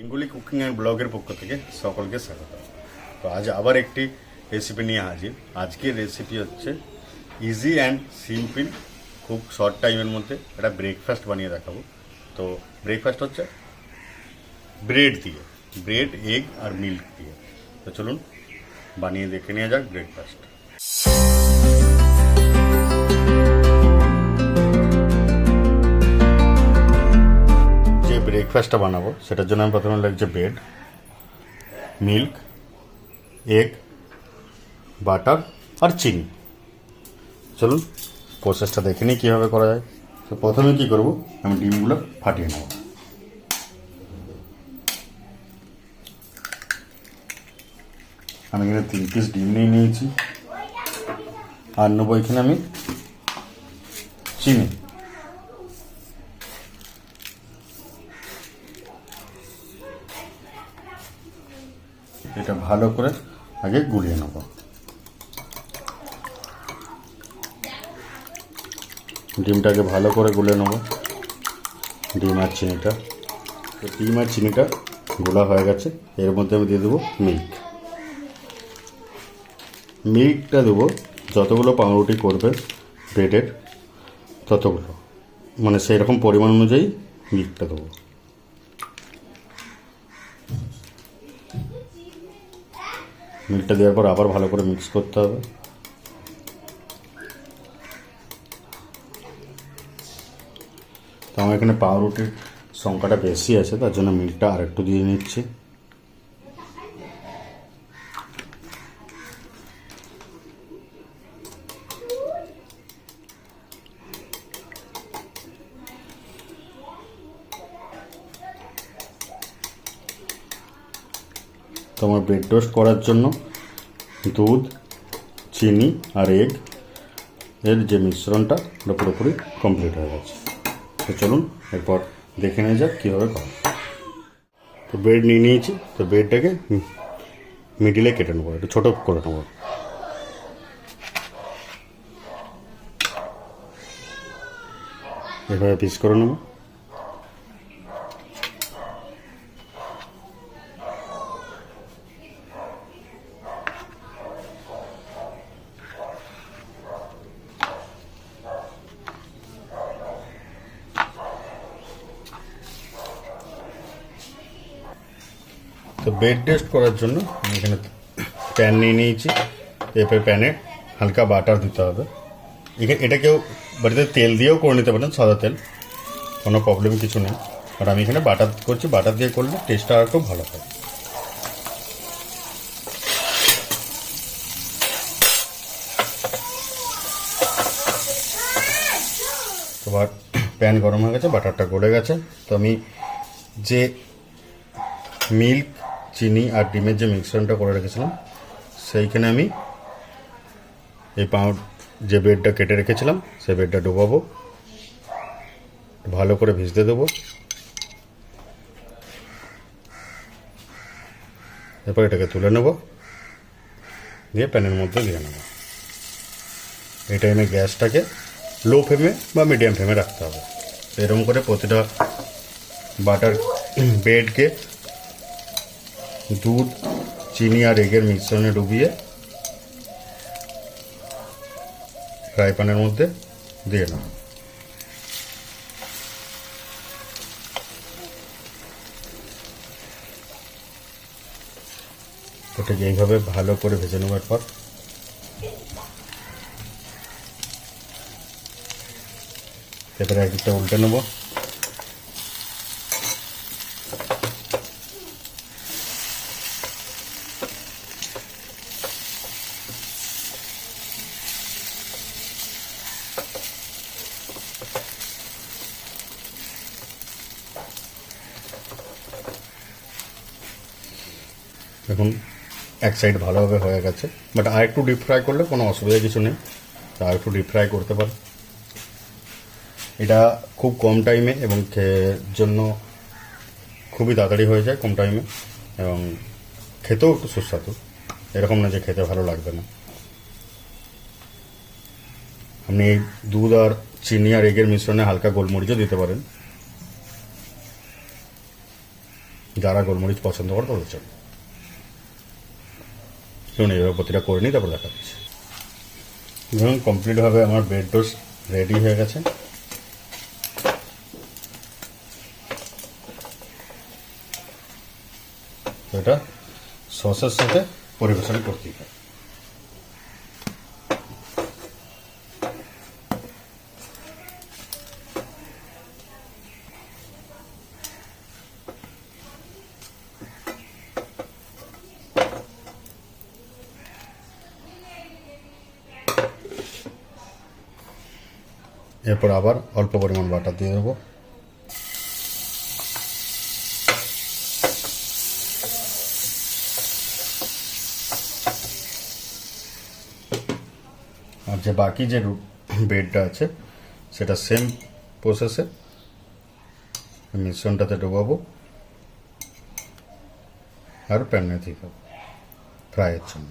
Bengali cooking and ব্লগের পক্ষ থেকে সকলকে স্বাগত। তো আজ আবার একটি রেসিপি নিয়ে হাজির। আজকের রেসিপি হচ্ছে ইজি অ্যান্ড সিম্পল খুব শর্ট টাইমের মধ্যে একটা ব্রেকফাস্ট বানিয়ে দেখাবো। তো ব্রেকফাস্ট হচ্ছে ব্রেড দিয়ে ব্রেড এগ আর মিল্ক দিয়ে। তো চলুন, বানিয়ে দেখে নেওয়া যাক ব্রেকফাস্ট ব্রেকফাস্টটা বানাবো। সেটার জন্য আমি প্রথমে লাগছে ব্রেড মিল্ক এগ বাটার আর চিনি। চলুন প্রসেসটা দেখে নিই কীভাবে করা যায়। তো প্রথমে কী করব, আমি ডিমগুলো ফাটিয়ে নেব। আমি এখানে তিন পিস ডিম নিয়ে নিয়েছি। আর নেব এখানে আমি চিনি। এটা ভালো করে আগে গুলিয়ে নেব। ডিমটাকে ভালো করে গুলে নেব। ডিম আর চিনিটা। তো ডিম আর চিনিটা গোলা হয়ে গেছে। এর মধ্যে আমি দিয়ে দেবো মিল্ক। মিল্কটা দেবো যতগুলো পাউরুটি করবে ব্রেডের ততগুলো। মানে সেই রকম পরিমাণ অনুযায়ী মিল্কটা দেবো। মিল্কটা দেওয়ার পর আবার ভালো করে মিক্স করতে হবে। তো আমার এখানে পাউরুটির সংখ্যাটা বেশি আছে, তার জন্য মিল্কটা আরেকটু দিয়ে নিচ্ছি। তো আমার ব্রেড টোস্ট করার জন্য দুধ, চিনি আর এগ এর যে মিশ্রণটা ওটা পুরোপুরি কমপ্লিট হয়ে গেছে। তো চলুন এরপর দেখে নেওয়া যাক কীভাবে করা তো ব্রেড নিয়ে নিয়েছি, তো ব্রেডটাকে মিডিলে কেটে নেব, একটু ছোটো করে নেব। এভাবে পিস করে নেব। তো বেড টেস্ট করার জন্য আমি এখানে প্যান নিয়ে নিয়েছি এরপরে প্যানে হালকা বাটার দিতে হবে। এখানে এটা কেউ বাড়িতে তেল দিয়েও করে নিতে পারেন, সাদা তেল, কোনো প্রবলেম কিছু নেই। আর আমি এখানে বাটার করছি বাটার দিয়ে করলে টেস্টটা আর খুব ভালো হয়। এবার প্যান গরম হয়ে গেছে বাটারটা গলে গেছে। তো আমি যে মিল্ক চিনি আর ডিমের যে মিশ্রণটা করে রেখেছিলাম, সেইখানে আমি এই পাউড যে বেডটা কেটে রেখেছিলাম, সেই বেডটা ডুবাবো। ভালো করে ভিজতে দেবো। এরপর এটাকে তুলে নেব। দিয়ে প্যানের মধ্যে দিয়ে নেব। এই টাইমে গ্যাসটাকে লো ফ্লেমে বা মিডিয়াম ফ্লেমে রাখতে হবে। এরকম করে প্রতিটা বাটার ব্রেডকে দুধ, চিনি আর এগের মিশ্রণে ডুবিয়ে ফ্রাই প্যানের মধ্যে দিয়ে নাও। ওটাকে এইভাবে ভালো করে ভেজে নেবার পর এবারে একদিকটা উল্টে নেব। দেখুন, এক সাইড ভালোভাবে হয়ে গেছে বাট আর একটু ডিপ ফ্রাই করলে কোনো অসুবিধা কিছু নেই, তা আর একটু ডিপ ফ্রাই করতে পারে এটা খুব কম টাইমে এবং জন্য খুবই তাড়াতাড়ি হয়ে যায় কম টাইমে এবং খেতেও একটু সুস্বাদু। এরকম না যে খেতে ভালো লাগবে না। আপনি দুধ আর চিনি আর এগের মিশ্রণে হালকা গোলমরিচও দিতে পারেন। যারা গোলমরিচ পছন্দ করে তাদের জন্য। শুনুন এইভাবে প্রতিটা করে নিই তারপর দেখাচ্ছি ধরুন কমপ্লিটভাবে আমার ব্রেড ডোস রেডি হয়ে গেছে। এটা সসের সাথে পরিবেশন করতেই হবে। এরপর আবার অল্প পরিমাণ বাটার দিয়ে দেবো। আর যে বাকি যে বেডটা আছে, সেটা সেম প্রসেসে মিশ্রণটাতে ডোবাবো। আর প্যানে দিয়ে ফ্রাইয়ের জন্য।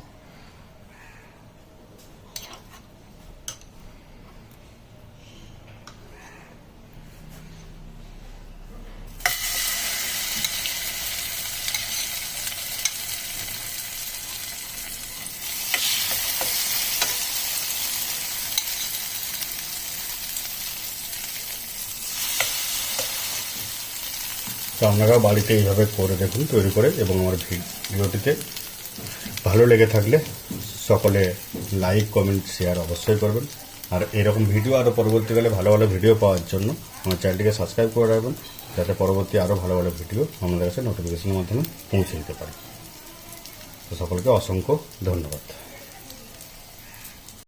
তো আপনারাও বাড়িতে এইভাবে করে দেখুন, তৈরি করে এবং আমার ভিডিওটিতে ভালো লেগে থাকলে সকলে লাইক কমেন্ট শেয়ার অবশ্যই করবেন। আর এরকম ভিডিও আরও পরবর্তীকালে ভালো ভালো ভিডিও পাওয়ার জন্য আমার চ্যানেলটিকে সাবস্ক্রাইব করে রাখবেন, যাতে পরবর্তী আরও ভালো ভালো ভিডিও আমাদের কাছে নোটিফিকেশনের মাধ্যমে পৌঁছে দিতে পারে। তো সকলকে অসংখ্য ধন্যবাদ।